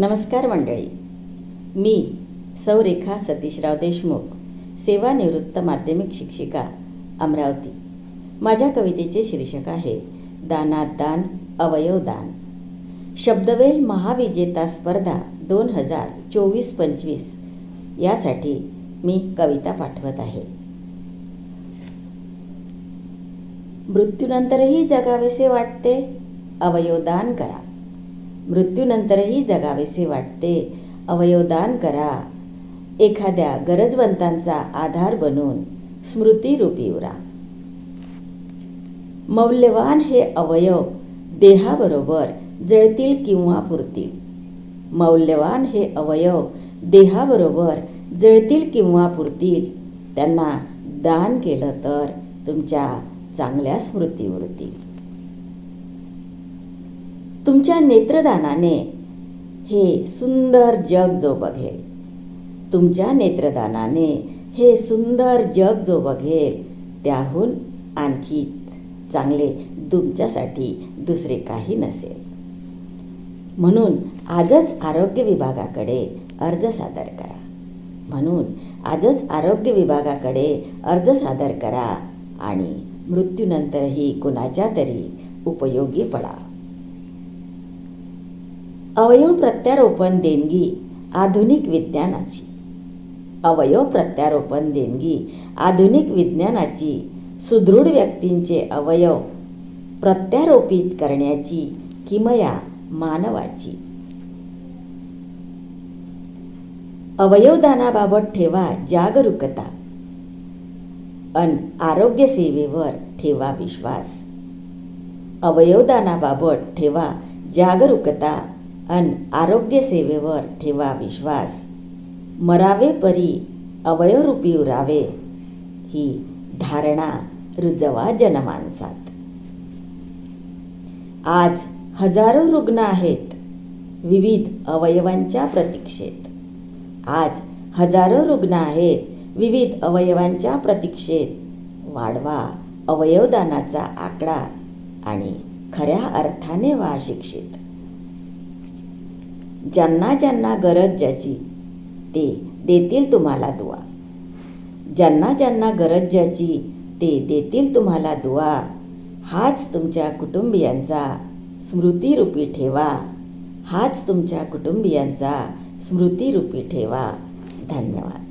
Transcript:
नमस्कार मंडळी. मी सौरेखा सतीशराव देशमुख सेवानिवृत्त माध्यमिक शिक्षिका अमरावती. माझ्या कवितेचे शीर्षक आहे दानात दान अवयव दान. शब्दवेल महाविजेता स्पर्धा दोन हजार चोवीस पंचवीस यासाठी मी कविता पाठवत आहे. मृत्यूनंतरही जगावेसे वाटते अवयवदान करा. मृत्यूनंतरही जगावेसे वाटते. अवयवदान करा. एखाद्या गरजवंतांचा आधार बनून स्मृतीरूपी उरा. मौल्यवान हे अवयव देहाबरोबर जळतील किंवा पुरतील. मौल्यवान हे अवयव देहाबरोबर जळतील किंवा पुरतील. त्यांना दान केलं तर तुमच्या चांगल्या स्मृती उरतील. तुमच्या नेत्रदानाने हे सुंदर जग जो बघेल. तुमच्या नेत्रदानाने हे सुंदर जग जो बघेल त्याहून आणखी चांगले तुमच्यासाठी दुसरे काही नसेल. म्हणून आजच आरोग्य विभागाकडे अर्ज सादर करा. म्हणून आजच आरोग्य विभागाकडे अर्ज सादर करा आणि मृत्यूनंतरही कुणाच्या तरी उपयोगी पडा. अवयव प्रत्यारोपण देणगी आधुनिक विज्ञानाची. अवयव प्रत्यारोपण देणगी आधुनिक विज्ञानाची सुदृढ व्यक्तींचे अवयव प्रत्यारोपित करण्याची किमया मानवाची. अवयवदानाबाबत ठेवा जागरूकता. अन आरोग्यसेवेवर ठेवा विश्वास. अवयवदानाबाबत ठेवा जागरूकता. अन आरोग्यसेवेवर ठेवा विश्वास. मरावे परी अवयवरूपी उरावे ही धारणा रुजवा जनमानसात. आज हजारो रुग्ण आहेत विविध अवयवांच्या प्रतीक्षेत. आज हजारो रुग्ण आहेत विविध अवयवांच्या प्रतीक्षेत. वाढवा अवयवदानाचा आकडा आणि खऱ्या अर्थाने वा शिक्षित ज्यांना ज्यांना गरज ज्याची ते देतील तुम्हाला दुवा. ज्यांना ज्यांना गरज ज्याची ते देतील तुम्हाला दुवा. हाच तुमच्या कुटुंबियांचा स्मृतिरूपी ठेवा. हाच तुमच्या कुटुंबियांचा स्मृतिरूपी ठेवा. धन्यवाद.